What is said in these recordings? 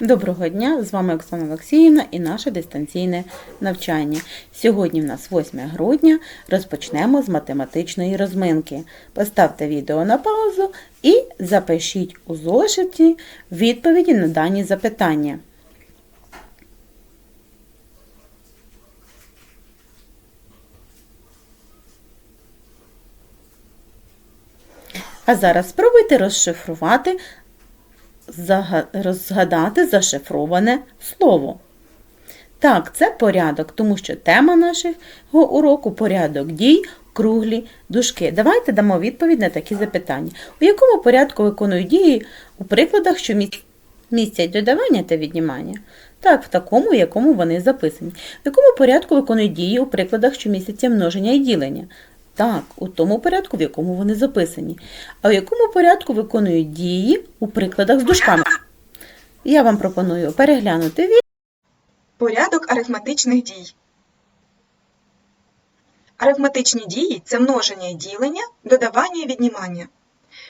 Доброго дня! З вами Оксана Олексіївна і наше дистанційне навчання. Сьогодні в нас 8 грудня. Розпочнемо з математичної розминки. Поставте відео на паузу і запишіть у зошиті відповіді на дані запитання. А зараз спробуйте розшифрувати розгадати зашифроване слово. Так, це порядок, тому що тема нашого уроку порядок дій, круглі дужки. Давайте дамо відповідь на такі запитання. У якому порядку виконують дії у прикладах, що міс- містять додавання та віднімання? Так, в такому, в якому вони записані. В якому порядку виконують дії у прикладах, що містяться множення і ділення? Так, у тому порядку, в якому вони записані. А в якому порядку виконують дії у прикладах з дужками? Я вам пропоную переглянути відео. Порядок арифметичних дій. Арифметичні дії це множення і ділення, додавання і віднімання.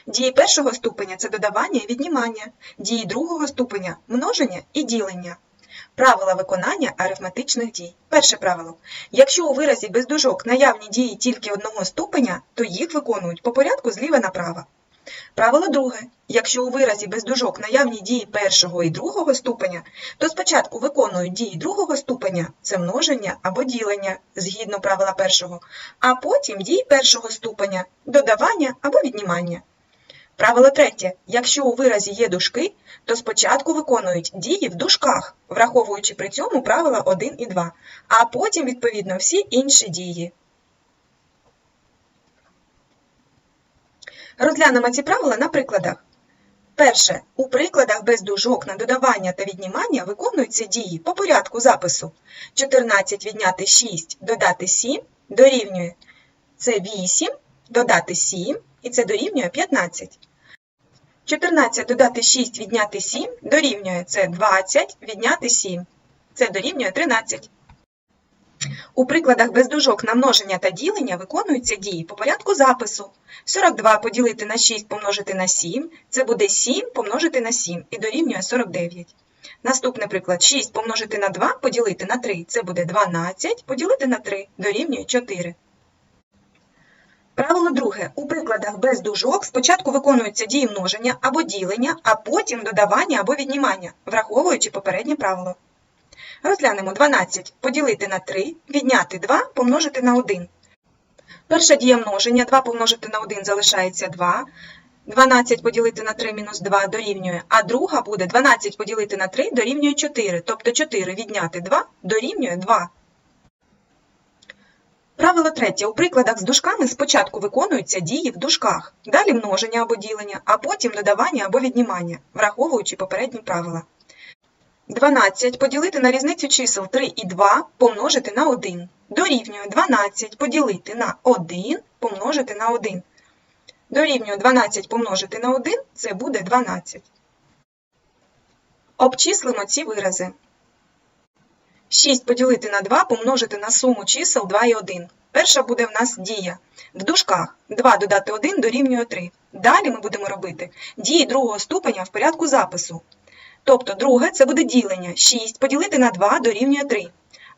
Дії першого ступеня це додавання і віднімання, дії другого ступеня множення і ділення. Правила виконання арифметичних дій. Перше правило. Якщо у виразі без дужок наявні дії тільки одного ступеня, то їх виконують по порядку зліва направо. Правило друге. Якщо у виразі без дужок наявні дії першого і другого ступеня, то спочатку виконують дії другого ступеня це множення або ділення згідно правила першого, а потім дії першого ступеня додавання або віднімання. Правило третє. Якщо у виразі є дужки, то спочатку виконують дії в дужках, враховуючи при цьому правила 1 і 2, а потім, відповідно, всі інші дії. Розглянемо ці правила на прикладах. Перше. У прикладах без дужок на додавання та віднімання виконуються дії по порядку запису. 14 відняти 6 додати 7 дорівнює. Це 8 додати 7 і це дорівнює 15. 14 додати 6 відняти 7 дорівнює. Це 20 відняти 7. Це дорівнює 13. У прикладах без дужок на множення та ділення виконуються дії по порядку запису. 42 поділити на 6 помножити на 7 – це буде 7 помножити на 7 і дорівнює 49. Наступний приклад 6 помножити на 2 поділити на 3 – це буде 12 поділити на 3 дорівнює 4. Правило друге. У прикладах без дужок спочатку виконуються дії множення або ділення, а потім додавання або віднімання, враховуючи попереднє правило. Розглянемо 12 поділити на 3, відняти 2, помножити на 1. Перша дія множення 2 помножити на 1 залишається 2. 12 поділити на 3 мінус 2 дорівнює, а друга буде 12 поділити на 3 дорівнює 4, тобто 4 відняти 2 дорівнює 2. Правило третє. У прикладах з дужками спочатку виконуються дії в дужках, далі множення або ділення, а потім додавання або віднімання, враховуючи попередні правила. 12 поділити на різницю чисел 3 і 2 помножити на 1. Дорівнює 12 поділити на 1 помножити на 1. Дорівнює 12 помножити на 1 – це буде 12. Обчислимо ці вирази. 6 поділити на 2 помножити на суму чисел 2 і 1. Перша буде в нас дія. В дужках 2 додати 1 дорівнює 3. Далі ми будемо робити дії другого ступеня в порядку запису. Тобто друге це буде ділення. 6 поділити на 2 дорівнює 3.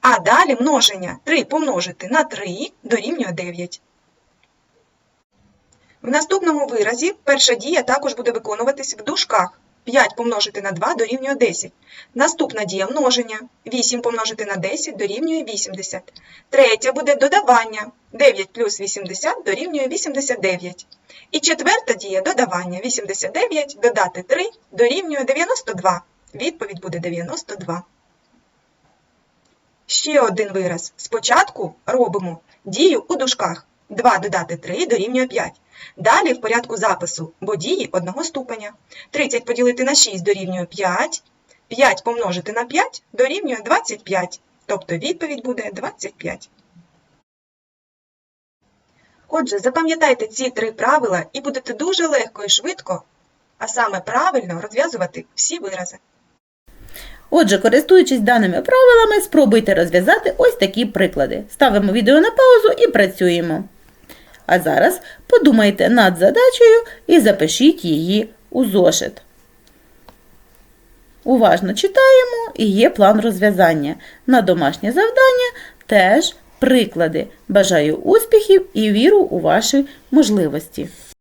А далі множення 3 помножити на 3 дорівнює 9. В наступному виразі перша дія також буде виконуватись в дужках. 5 помножити на 2 дорівнює 10. Наступна дія множення. 8 помножити на 10 дорівнює 80. Третя буде додавання. 9 плюс 80 дорівнює 89. І четверта дія додавання. 89 додати 3 дорівнює 92. Відповідь буде 92. Ще один вираз. Спочатку робимо дію у дужках. 2 додати 3 дорівнює 5. Далі в порядку запису, бо дії одного ступеня. 30 поділити на 6 дорівнює 5. 5 помножити на 5 дорівнює 25. Тобто відповідь буде 25. Отже, запам'ятайте ці три правила і будете дуже легко і швидко, а саме правильно розв'язувати всі вирази. Отже, користуючись даними правилами, спробуйте розв'язати ось такі приклади. Ставимо відео на паузу і працюємо. А зараз подумайте над задачею і запишіть її у зошит. Уважно читаємо і є план розв'язання. На домашнє завдання теж приклади. Бажаю успіхів і віру у ваші можливості.